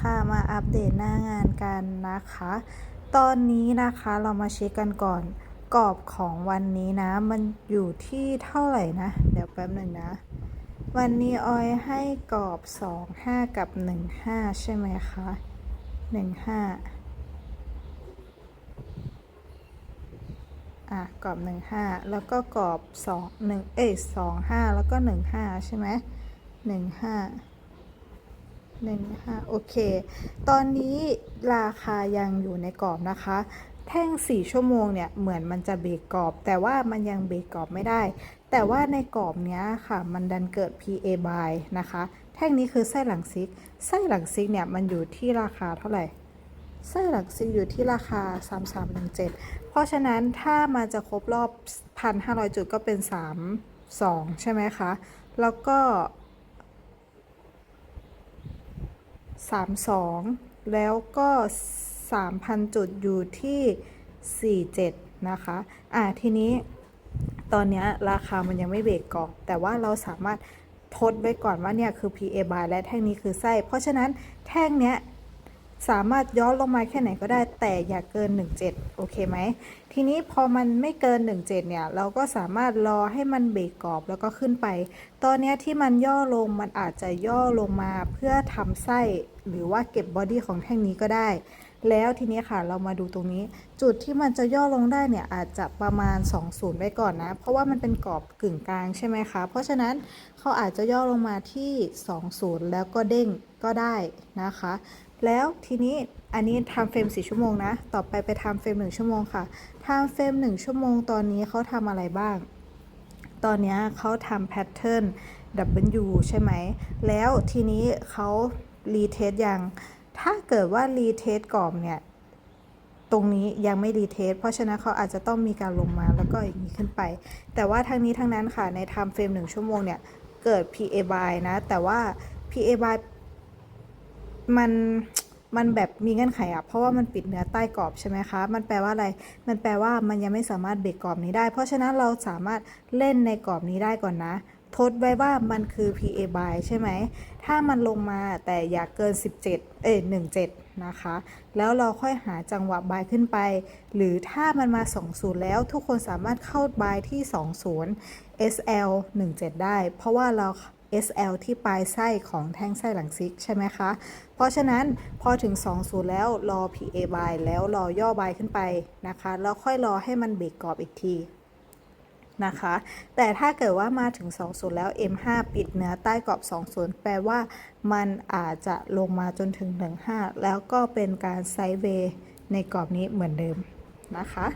ค่ะมาอัปเดตหน้างานกันนะคะ ตอนนี้นะคะเรามาเช็คกันก่อนกรอบของวันนี้นะ มันอยู่ที่เท่าไหร่นะ เดี๋ยวแป๊บหนึ่งนะ วันนี้ออยให้กรอบ 2 5 กับ 1 5 ใช่ไหมคะ 1 5 อะกรอบ 1 5 แล้วก็กรอบ 2 1 เอ้ย2 5 แล้วก็ 1 5 ใช่ไหม1 5 หนึ่งห้าโอเค ตอนนี้ราคายังอยู่ในกรอบนะคะ แท่ง 4 ชั่วโมงเนี่ยเหมือนมันจะเบรกกรอบ แต่ว่ามันยังเบรกกรอบไม่ได้ แต่ว่าในกรอบเนี้ยค่ะ มันดันเกิด PA buy นะคะ แท่งนี้คือไส้หลังซิก ไส้หลังซิกเนี่ยมันอยู่ที่ราคาเท่าไหร่ไส้หลังซิกอยู่ที่ราคา 3317 เพราะฉะนั้นถ้ามันจะครบรอบ 1,500 จุดก็เป็น 3 2 ใช่ไหมคะ แล้วก็ 32 แล้วก็ 3,000 จุดอยู่ที่ 47 นะคะ อ่า ทีนี้ตอนเนี้ยราคามันยังไม่เบรกกอก แต่ว่าเราสามารถทดไว้ก่อนว่าเนี่ยคือ PA buy และแท่งนี้คือไส้ เพราะฉะนั้นแท่งเนี้ย สามารถย้อนลงมาแค่ไหนก็ได้แต่อย่าเกิน 17 โอเคไหม ทีนี้พอมันไม่เกิน 17 เนี่ย เราก็สามารถรอให้มันเบรกกรอบแล้วก็ขึ้นไป ตอนนี้ที่มันย่อลงมันอาจจะย่อลงมาเพื่อทำไส้หรือว่าเก็บบอดี้ของแท่งนี้ก็ได้ แล้วทีนี้ค่ะเรามาดูตรงนี้ จุดที่มันจะย่อลงได้เนี่ยอาจจะประมาณ 20ไว้ก่อนนะ เพราะว่ามันเป็นกรอบกึ่งกลางใช่ไหมคะ เพราะฉะนั้นเขาอาจจะย่อลงมาที่ 20 แล้วก็เด้งก็ได้นะคะแล้วทีนี้อันนี้ทำเฟรม4ชั่วโมงนะ ต่อไปไปทำเฟรม1ชั่วโมงค่ะทำเฟรม1ชั่วโมงตอนนี้เขาทำอะไรบ้าง ตอนนี้เขาทำแพทเทิร์น W ใช่ไหม แล้วทีนี้เขารีเทสยัง ถ้าเกิดว่ารีเทสกรอบเนี่ย ตรงนี้ยังไม่รีเทส เพราะฉะนั้นเขาอาจจะต้องมีการลงมาแล้วก็อย่างนี้ขึ้นไป แต่ว่าทั้งนี้ทั้งนั้นค่ะ ในไทม์เฟรม1ชั่วโมงเนี่ย เกิด PA by นะ แต่ว่า PA by มันมันแบบมีเงื่อนไขอะเพราะว่ามันปิดเนื้อใต้กรอบใช่ไหมคะ มันแปลว่าอะไร มันแปลว่ามันยังไม่สามารถเบรกกรอบนี้ได้ เพราะฉะนั้นเราสามารถเล่นในกรอบนี้ได้ก่อนนะ ทดไว้ว่ามันคือ PA buy ใช่ไหม ถ้ามันลงมาแต่อย่าเกิน 17 เอ้ย17 นะคะ แล้วเราค่อยหาจังหวะ buy ขึ้นไป หรือถ้ามันมา 20 แล้วทุกคนสามารถเข้า buy ที่ 20 SL 17 ได้ เพราะว่าเรา SL ที่ปลายไส้ของแท่งไส้หลังซิกใช่ไหมคะ เพราะฉะนั้นพอถึง 20 แล้วรอ PA buy แล้วรอย่อ buy ขึ้นไปนะคะ แล้วค่อยรอให้มันเบรกกรอบอีกทีนะคะ แต่ถ้าเกิดว่ามาถึง 20 แล้ว M5 ปิดเนื้อใต้กรอบ 20 แปลว่ามันอาจจะลงมาจนถึง 15 แล้วก็เป็นการไซด์เวย์ในกรอบนี้เหมือนเดิมนะคะ